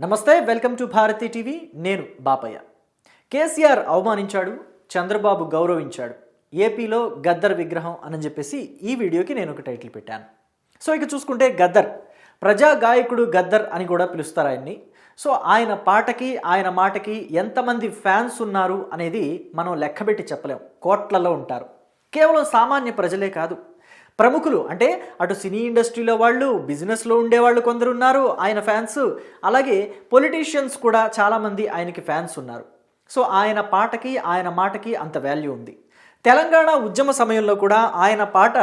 నమస్తే welcome to Bharati TV. నేను బాపయ్య. కేసీఆర్ అవమానించాడు చంద్రబాబు గౌరవించాడు. ఏపీలో గద్దర్ విగ్రహం అని చెప్పేసి ఈ వీడియోకి నేను ఒక టైటిల్ పెట్టాను. సో ఇక చూసుకుంటే గద్దర్. ప్రజా గాయకుడు గద్దర్ అని కూడా పిలుస్తారు ఆయన్ని. సో ఆయన పాటకి ఆయన మాటకి ఎంతమంది ఫ్యాన్స్ ఉన్నారు అనేది మనం లెక్కబెట్టి చెప్పలేం. కోట్లలో ఉంటారు. కేవలం సామాన్య ప్రజలే కాదు ప్రముఖులు. అంటే అటు సినీ ఇండస్ట్రీలో వాళ్ళు బిజినెస్లో ఉండేవాళ్ళు కొందరు ఉన్నారు ఆయన ఫ్యాన్స్. అలాగే పొలిటీషియన్స్ కూడా చాలామంది ఆయనకి ఫ్యాన్స్ ఉన్నారు. సో ఆయన పాటకి ఆయన మాటకి అంత వాల్యూ ఉంది. తెలంగాణ ఉద్యమ సమయంలో కూడా ఆయన పాట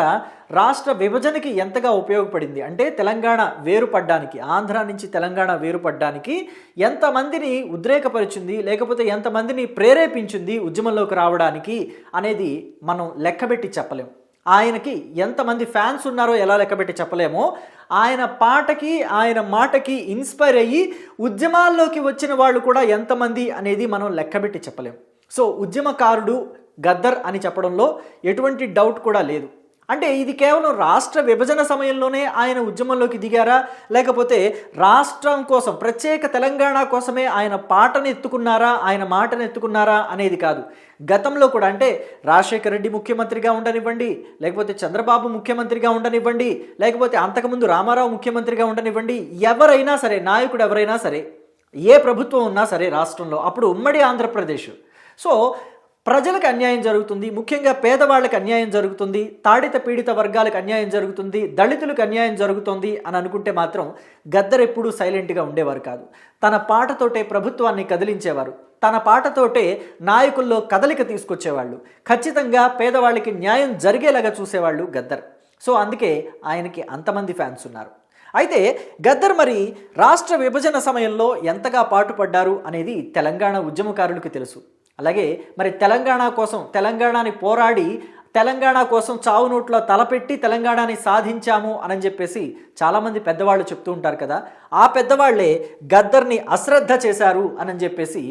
రాష్ట్ర విభజనకి ఎంతగా ఉపయోగపడింది? అంటే తెలంగాణ వేరుపడ్డానికి ఆంధ్ర నుంచి తెలంగాణ వేరుపడ్డానికి ఎంతమందిని ఉద్రేకపరిచింది లేకపోతే ఎంతమందిని ప్రేరేపించింది ఉద్యమంలోకి రావడానికి అనేది మనం లెక్కబెట్టి చెప్పలేం. ఆయనకి ఎంతమంది ఫ్యాన్స్ ఉన్నారో ఎలా లెక్కబెట్టి చెప్పలేమో ఆయన పాటకి ఆయన మాటకి ఇన్స్పైర్ అయ్యి ఉద్యమాల్లోకి వచ్చిన వాళ్ళు కూడా ఎంతమంది అనేది మనం లెక్కబెట్టి చెప్పలేము సో ఉద్యమకారుడు గద్దర్ అని చెప్పడంలో ఎటువంటి డౌట్ కూడా లేదు. అంటే ఇది కేవలం రాష్ట్ర విభజన సమయంలోనే ఆయన ఉద్యమంలోకి దిగారా? లేకపోతే రాష్ట్రం కోసం ప్రత్యేక తెలంగాణ కోసమే ఆయన పాటను ఎత్తుకున్నారా? ఆయన మాటను ఎత్తుకున్నారా? అనేది కాదు. గతంలో కూడా అంటే రాజశేఖర రెడ్డి ముఖ్యమంత్రిగా ఉండనివ్వండి లేకపోతే చంద్రబాబు ముఖ్యమంత్రిగా ఉండనివ్వండి లేకపోతే అంతకుముందు రామారావు ముఖ్యమంత్రిగా ఉండనివ్వండి ఎవరైనా సరే నాయకుడు ఎవరైనా సరే ఏ ప్రభుత్వం ఉన్నా సరే రాష్ట్రంలో అప్పుడు ఉమ్మడి ఆంధ్రప్రదేశ్. సో ప్రజలకు అన్యాయం జరుగుతుంది ముఖ్యంగా పేదవాళ్ళకి అన్యాయం జరుగుతుంది తాడిత పీడిత వర్గాలకు అన్యాయం జరుగుతుంది దళితులకు అన్యాయం జరుగుతుంది అని అనుకుంటే మాత్రం గద్దర్ ఎప్పుడూ సైలెంట్గా ఉండేవారు కాదు. తన పాటతోటే ప్రభుత్వాన్ని కదిలించేవారు. తన పాటతోటే నాయకుల్లో కదలిక తీసుకొచ్చేవాళ్ళు. ఖచ్చితంగా పేదవాళ్ళకి న్యాయం జరిగేలాగా చూసేవాళ్ళు గద్దర్. సో అందుకే ఆయనకి అంతమంది ఫ్యాన్స్ ఉన్నారు. అయితే గద్దర్ మరి రాష్ట్ర విభజన సమయంలో ఎంతగా పాటుపడ్డారు అనేది తెలంగాణ ఉద్యమకారులకు తెలుసు. అలాగే మరి తెలంగాణ కోసం తెలంగాణని పోరాడి తెలంగాణ కోసం చావు నోట్లో తలపెట్టి తెలంగాణని సాధించాము అని చెప్పేసి చాలామంది పెద్దవాళ్ళు చెప్తూ ఉంటారు కదా ఆ పెద్దవాళ్ళే గద్దర్ని అశ్రద్ధ చేశారు అని చెప్పేసి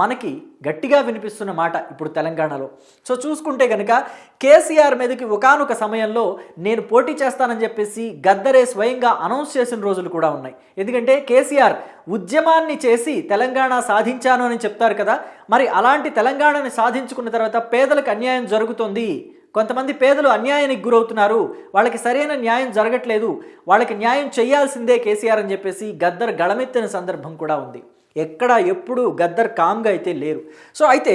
మనకి గట్టిగా వినిపిస్తున్న మాట ఇప్పుడు తెలంగాణలో. సో చూసుకుంటే కనుక కేసీఆర్ మీదకి ఒకనొక సమయంలో నేను పోటీ చేస్తానని చెప్పేసి గద్దరే స్వయంగా అనౌన్స్ చేసిన రోజులు కూడా ఉన్నాయి. ఎందుకంటే కేసీఆర్ ఉద్యమాన్ని చేసి తెలంగాణ సాధించాను అని చెప్తారు కదా మరి అలాంటి తెలంగాణని సాధించుకున్న తర్వాత పేదలకు అన్యాయం జరుగుతుంది. కొంతమంది పేదలు అన్యాయానికి గురవుతున్నారు వాళ్ళకి సరైన న్యాయం జరగట్లేదు వాళ్ళకి న్యాయం చేయాల్సిందే కేసీఆర్ అని చెప్పేసి గద్దర్ గళమెత్తిన సందర్భం కూడా ఉంది. ఎక్కడ ఎప్పుడు గద్దర్ కామ్గా అయితే లేరు. సో అయితే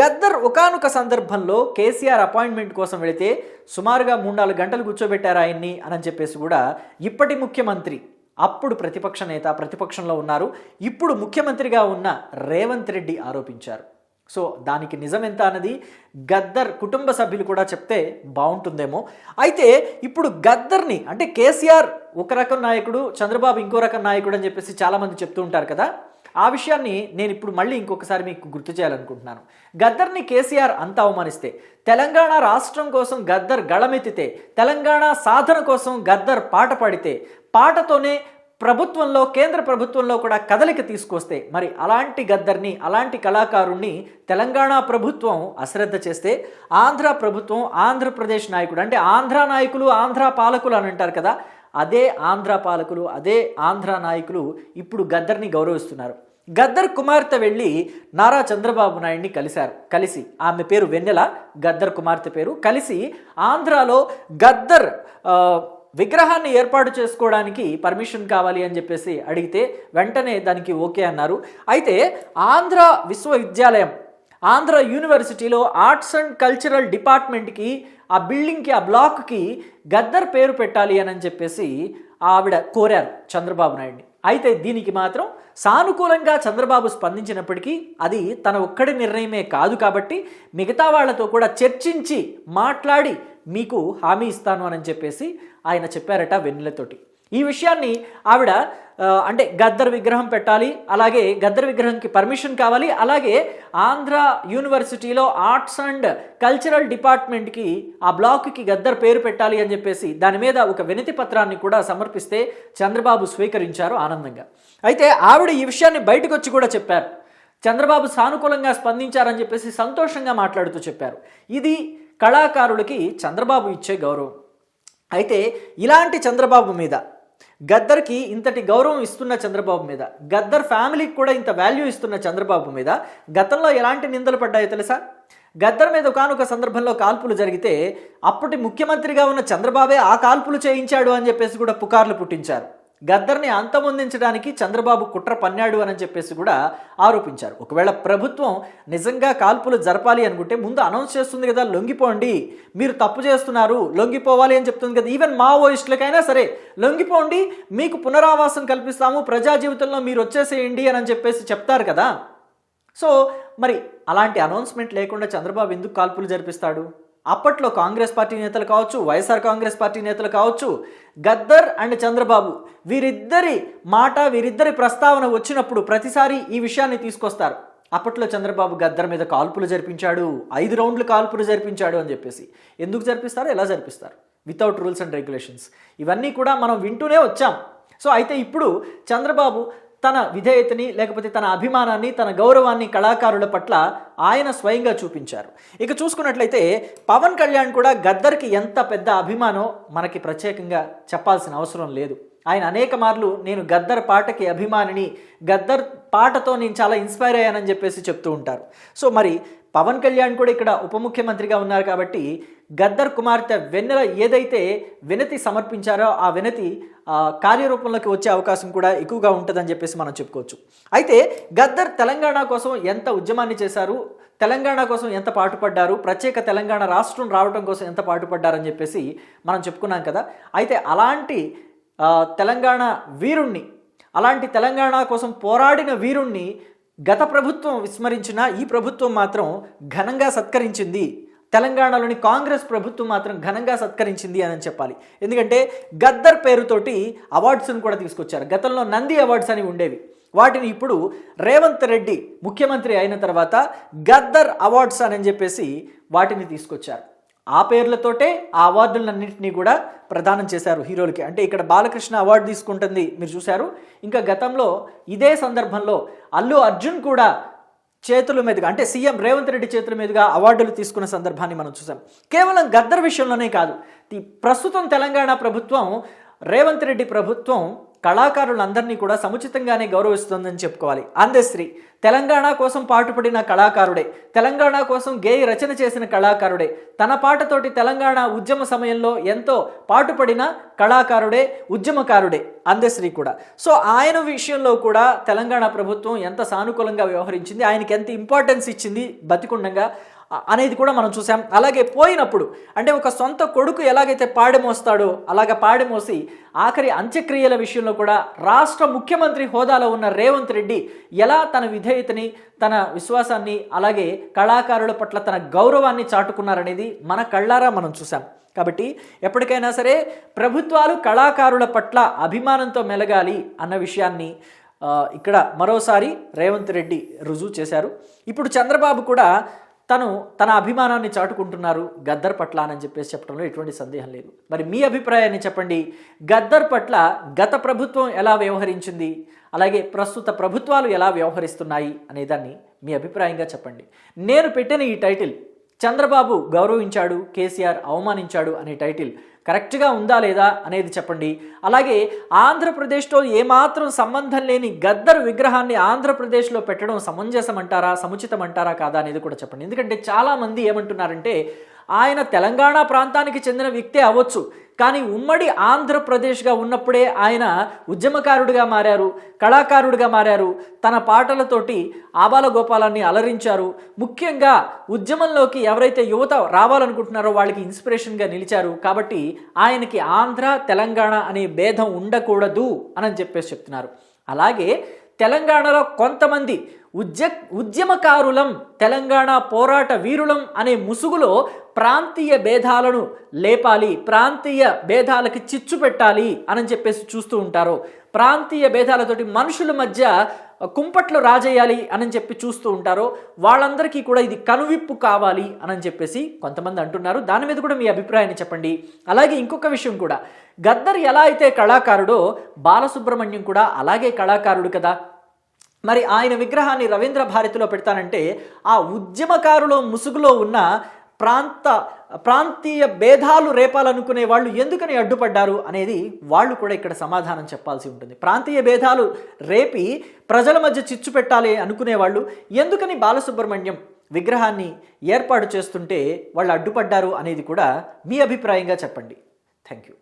గద్దర్ ఒకనొక సందర్భంలో కేసీఆర్ అపాయింట్మెంట్ కోసం వెళితే సుమారుగా మూడు నాలుగు గంటలు కూర్చోబెట్టారు ఆయన్ని అని చెప్పేసి కూడా ఇప్పటి ముఖ్యమంత్రి అప్పుడు ప్రతిపక్ష నేత ప్రతిపక్షంలో ఉన్నారు. ఇప్పుడు ముఖ్యమంత్రిగా ఉన్న రేవంత్ రెడ్డి ఆరోపించారు. సో దానికి నిజం ఎంత అన్నది గద్దర్ కుటుంబ సభ్యులు కూడా చెప్తే బాగుంటుందేమో. అయితే ఇప్పుడు గద్దర్ని అంటే కేసీఆర్ ఒక రకం నాయకుడు చంద్రబాబు ఇంకో రకం నాయకుడు అని చెప్పేసి చాలామంది చెప్తూ ఉంటారు కదా. ఆ విషయాన్ని నేను ఇప్పుడు మళ్ళీ ఇంకొకసారి మీకు గుర్తు చేయాలనుకుంటున్నాను. గద్దర్ని కేసీఆర్ అంత అవమానిస్తే తెలంగాణ రాష్ట్రం కోసం గద్దర్ గళమెత్తితే తెలంగాణ సాధన కోసం గద్దర్ పాట పాడితే పాటతోనే ప్రభుత్వంలో కేంద్ర ప్రభుత్వంలో కూడా కదలిక తీసుకొస్తే మరి అలాంటి గద్దర్ని అలాంటి కళాకారుణ్ణి తెలంగాణ ప్రభుత్వం అశ్రద్ధ చేస్తే ఆంధ్ర ప్రభుత్వం ఆంధ్రప్రదేశ్ నాయకుడు అంటే ఆంధ్ర నాయకులు ఆంధ్ర పాలకులు అని అంటారు కదా అదే ఆంధ్ర పాలకులు అదే ఆంధ్ర నాయకులు ఇప్పుడు గద్దర్ని గౌరవిస్తున్నారు. గద్దర్ కుమార్తె వెళ్ళి నారా చంద్రబాబు నాయుడిని కలిశారు కలిసి. ఆమె పేరు వెన్నెల గద్దర్ కుమార్తె పేరు. కలిసి ఆంధ్రాలో గద్దర్ విగ్రహాన్ని ఏర్పాటు చేసుకోవడానికి పర్మిషన్ కావాలి అని చెప్పేసి అడిగితే వెంటనే దానికి ఓకే అన్నారు. అయితే ఆంధ్ర విశ్వవిద్యాలయం ఆంధ్ర యూనివర్సిటీలో ఆర్ట్స్ అండ్ కల్చరల్ డిపార్ట్మెంట్కి ఆ బిల్డింగ్కి ఆ బ్లాక్కి గద్దర్ పేరు పెట్టాలి అని చెప్పేసి ఆవిడ కోరారు చంద్రబాబు నాయుడిని. అయితే దీనికి మాత్రం సానుకూలంగా చంద్రబాబు స్పందించినప్పటికీ అది తన ఒక్కడి నిర్ణయమే కాదు కాబట్టి మిగతా వాళ్ళతో కూడా చర్చించి మాట్లాడి మీకు హామీ ఇస్తాను అని చెప్పేసి ఆయన చెప్పారట వెన్నెలతోటి. ఈ విషయాన్ని ఆవిడ అంటే గద్దర్ విగ్రహం పెట్టాలి అలాగే గద్దర్ విగ్రహంకి పర్మిషన్ కావాలి అలాగే ఆంధ్ర యూనివర్సిటీలో ఆర్ట్స్ అండ్ కల్చరల్ డిపార్ట్మెంట్కి ఆ బ్లాక్కి గద్దర్ పేరు పెట్టాలి అని చెప్పేసి దాని మీద ఒక వినతి పత్రాన్ని కూడా సమర్పిస్తే చంద్రబాబు స్వీకరించారు ఆనందంగా. అయితే ఆవిడ ఈ విషయాన్ని బయటకు వచ్చి కూడా చెప్పారు. చంద్రబాబు సానుకూలంగా స్పందించారని చెప్పేసి సంతోషంగా మాట్లాడుతూ చెప్పారు. ఇది కళాకారుడికి చంద్రబాబు ఇచ్చే గౌరవం. అయితే ఇలాంటి చంద్రబాబు మీద గద్దర్కి ఇంతటి గౌరవం ఇస్తున్న చంద్రబాబు మీద గద్దర్ ఫ్యామిలీకి కూడా ఇంత వాల్యూ ఇస్తున్న చంద్రబాబు మీద గతంలో ఎలాంటి నిందలు పడ్డాయో తెలుసా? గద్దర్ మీద కానుక సందర్భంలో కాల్పులు జరిగితే అప్పటి ముఖ్యమంత్రిగా ఉన్న చంద్రబాబే ఆ కాల్పులు చేయించాడు అని చెప్పేసి కూడా పుకార్లు పుట్టించారు. గద్దర్ని అంతమొందించడానికి చంద్రబాబు కుట్ర పన్నాడు అని చెప్పేసి కూడా ఆరోపించారు. ఒకవేళ ప్రభుత్వం నిజంగా కాల్పులు జరపాలి అనుకుంటే ముందు అనౌన్స్ చేస్తుంది కదా లొంగిపోండి. మీరు తప్పు చేస్తున్నారు లొంగిపోవాలి అని చెప్తుంది కదా. ఈవెన్ మావోయిస్టులకైనా సరే లొంగిపోండి మీకు పునరావాసం కల్పిస్తాము ప్రజా జీవితంలో మీరు వచ్చేసేయండి అని చెప్పేసి చెప్తారు కదా. సో మరి అలాంటి అనౌన్స్మెంట్ లేకుండా చంద్రబాబు ఎందుకు కాల్పులు జరిపిస్తాడు? అప్పట్లో కాంగ్రెస్ పార్టీ నేతలు కావచ్చు వైఎస్ఆర్ కాంగ్రెస్ పార్టీ నేతలు కావచ్చు గద్దర్ అండ్ చంద్రబాబు వీరిద్దరి మాట వీరిద్దరి ప్రస్తావన వచ్చినప్పుడు ప్రతిసారి ఈ విషయాన్ని తీసుకొస్తారు. అప్పట్లో చంద్రబాబు గద్దర్ మీద కాల్పులు జరిపించాడు ఐదు రౌండ్లు కాల్పులు జరిపించాడు అని చెప్పేసి. ఎందుకు జరిపిస్తారు? ఎలా జరిపిస్తారు? వితౌట్ రూల్స్ అండ్ రెగ్యులేషన్స్ ఇవన్నీ కూడా మనం వింటూనే వచ్చాం. సో అయితే ఇప్పుడు చంద్రబాబు తన విధేయతని లేకపోతే తన అభిమానాన్ని తన గౌరవాన్ని కళాకారుల పట్ల ఆయన స్వయంగా చూపించారు. ఇక చూసుకున్నట్లయితే పవన్ కళ్యాణ్ కూడా గద్దర్కి ఎంత పెద్ద అభిమానో మనకి ప్రత్యేకంగా చెప్పాల్సిన అవసరం లేదు. ఆయన అనేక మార్లు నేను గద్దర్ పాటకి అభిమానిని గద్దర్ పాటతో నేను చాలా ఇన్స్పైర్ అయ్యానని చెప్పేసి చెప్తూ ఉంటారు. సో మరి పవన్ కళ్యాణ్ కూడా ఇక్కడ ఉప ముఖ్యమంత్రిగా ఉన్నారు కాబట్టి గద్దర్ కుమార్తె వెన్నెల ఏదైతే వినతి సమర్పించారో ఆ వినతి కార్యరూపంలోకి వచ్చే అవకాశం కూడా ఎక్కువగా ఉంటుందని చెప్పేసి మనం చెప్పుకోవచ్చు. అయితే గద్దర్ తెలంగాణ కోసం ఎంత ఉద్యమాన్ని చేశారు తెలంగాణ కోసం ఎంత పాటుపడ్డారు ప్రత్యేక తెలంగాణ రాష్ట్రం రావడం కోసం ఎంత పాటుపడ్డారని చెప్పేసి మనం చెప్పుకున్నాం కదా. అయితే అలాంటి తెలంగాణ వీరుణ్ణి అలాంటి తెలంగాణ కోసం పోరాడిన వీరుణ్ణి గత ప్రభుత్వం విస్మరించిన ఈ ప్రభుత్వం మాత్రం ఘనంగా సత్కరించింది. తెలంగాణలోని కాంగ్రెస్ ప్రభుత్వం మాత్రం ఘనంగా సత్కరించింది అని చెప్పాలి. ఎందుకంటే గద్దర్ పేరుతోటి అవార్డ్స్ను కూడా తీసుకొచ్చారు. గతంలో నంది అవార్డ్స్ అని ఉండేవి. వాటిని ఇప్పుడు రేవంత్ రెడ్డి ముఖ్యమంత్రి అయిన తర్వాత గద్దర్ అవార్డ్స్ అని చెప్పేసి వాటిని తీసుకొచ్చారు. ఆ పేర్లతోటే ఆ అవార్డులన్నింటినీ కూడా ప్రదానం చేశారు హీరోలకి. అంటే ఇక్కడ బాలకృష్ణ అవార్డు తీసుకుంటుంది మీరు చూశారు. ఇంకా గతంలో ఇదే సందర్భంలో అల్లు అర్జున్ కూడా చేతుల మీదుగా అంటే సీఎం రేవంత్ రెడ్డి చేతుల మీదుగా అవార్డులు తీసుకున్న సందర్భాన్ని మనం చూసాం కేవలం గద్దర్ విషయంలోనే కాదు ప్రస్తుతం తెలంగాణ ప్రభుత్వం రేవంత్ రెడ్డి ప్రభుత్వం కళాకారులందరినీ కూడా సముచితంగానే గౌరవిస్తుందని చెప్పుకోవాలి. అందశ్రీ తెలంగాణ కోసం పాటుపడిన కళాకారుడే తెలంగాణ కోసం గేయ రచన చేసిన కళాకారుడే తన పాటతోటి తెలంగాణ ఉద్యమ సమయంలో ఎంతో పాటుపడిన కళాకారుడే ఉద్యమకారుడే అందశ్రీ కూడా. సో ఆయన విషయంలో కూడా తెలంగాణ ప్రభుత్వం ఎంత సానుకూలంగా వ్యవహరించింది ఆయనకి ఎంత ఇంపార్టెన్స్ ఇచ్చింది బతికుండంగా అనేది కూడా మనం చూసాం. అలాగే పోయినప్పుడు అంటే ఒక సొంత కొడుకు ఎలాగైతే పాడిమోస్తాడో అలాగ పాడిమోసి ఆఖరి అంత్యక్రియల విషయంలో కూడా రాష్ట్ర ముఖ్యమంత్రి హోదాలో ఉన్న రేవంత్ రెడ్డి ఎలా తన విధేయతని తన విశ్వాసాన్ని అలాగే కళాకారుల పట్ల తన గౌరవాన్ని చాటుకున్నారనేది మన కళ్ళారా మనం చూసాం. కాబట్టి ఎప్పటికైనా సరే ప్రభుత్వాలు కళాకారుల పట్ల అభిమానంతో మెలగాలి అన్న విషయాన్ని ఇక్కడ మరోసారి రేవంత్ రెడ్డి రుజువు చేశారు. ఇప్పుడు చంద్రబాబు కూడా తను తన అభిమానాన్ని చాటుకుంటున్నారు గద్దర్ పట్ల అని చెప్పేసి చెప్పడంలో ఎటువంటి సందేహం లేదు. మరి మీ అభిప్రాయాన్ని చెప్పండి. గద్దర్ పట్ల గత ప్రభుత్వం ఎలా వ్యవహరించింది? అలాగే ప్రస్తుత ప్రభుత్వాలు ఎలా వ్యవహరిస్తున్నాయి అనేదాన్ని మీ అభిప్రాయంగా చెప్పండి. నేను పెట్టిన ఈ టైటిల్ చంద్రబాబు గౌరవించాడు కేసీఆర్ అవమానించాడు అనే టైటిల్ కరెక్ట్గా ఉందా లేదా అనేది చెప్పండి. అలాగే ఆంధ్రప్రదేశ్తో ఏమాత్రం సంబంధం లేని గద్దర్ విగ్రహాన్ని ఆంధ్రప్రదేశ్లో పెట్టడం సమంజసం అంటారా సముచితం అంటారా కాదా అనేది కూడా చెప్పండి. ఎందుకంటే చాలామంది ఏమంటున్నారంటే ఆయన తెలంగాణ ప్రాంతానికి చెందిన వ్యక్తే అవ్వచ్చు. కానీ ఉమ్మడి ఆంధ్రప్రదేశ్గా ఉన్నప్పుడే ఆయన ఉద్యమకారుడిగా మారారు కళాకారుడిగా మారారు. తన పాటలతోటి ఆబాల గోపాలాన్ని అలరించారు. ముఖ్యంగా ఉద్యమంలోకి ఎవరైతే యువత రావాలనుకుంటున్నారో వాళ్ళకి ఇన్స్పిరేషన్గా నిలిచారు. కాబట్టి ఆయనకి ఆంధ్ర తెలంగాణ అనే భేదం ఉండకూడదు అని చెప్పేసి చెప్తున్నారు. అలాగే తెలంగాణలో కొంతమంది ఉద్య ఉద్యమకారులం తెలంగాణ పోరాట వీరులం అనే ముసుగులో ప్రాంతీయ భేదాలను లేపాలి ప్రాంతీయ భేదాలకి చిచ్చు పెట్టాలి అని చెప్పేసి చూస్తూ ఉంటారు. ప్రాంతీయ భేదాలతోటి మనుషుల మధ్య కుంపట్లు రాజేయాలి అని చెప్పి చూస్తూ ఉంటారో. వాళ్ళందరికీ కూడా ఇది కనువిప్పు కావాలి అని చెప్పేసి కొంతమంది అంటున్నారు. దాని మీద కూడా మీ అభిప్రాయాన్ని చెప్పండి. అలాగే ఇంకొక విషయం కూడా. గద్దర్ ఎలా అయితే కళాకారుడో బాలసుబ్రహ్మణ్యం కూడా అలాగే కళాకారుడు కదా. మరి ఆయన విగ్రహాన్ని రవీంద్ర భారతిలో పెడతానంటే ఆ ఉద్యమకారులో ముసుగులో ఉన్న ప్రాంత ప్రాంతీయ భేదాలు రేపాలనుకునే వాళ్ళు ఎందుకని అడ్డుపడ్డారు అనేది వాళ్ళు కూడా ఇక్కడ సమాధానం చెప్పాల్సి ఉంటుంది. ప్రాంతీయ భేదాలు రేపి ప్రజల మధ్య చిచ్చు పెట్టాలి అనుకునే వాళ్ళు ఎందుకని బాలసుబ్రహ్మణ్యం విగ్రహాన్ని ఏర్పాటు చేస్తుంటే వాళ్ళు అడ్డుపడ్డారు అనేది కూడా మీ అభిప్రాయంగా చెప్పండి. Thank you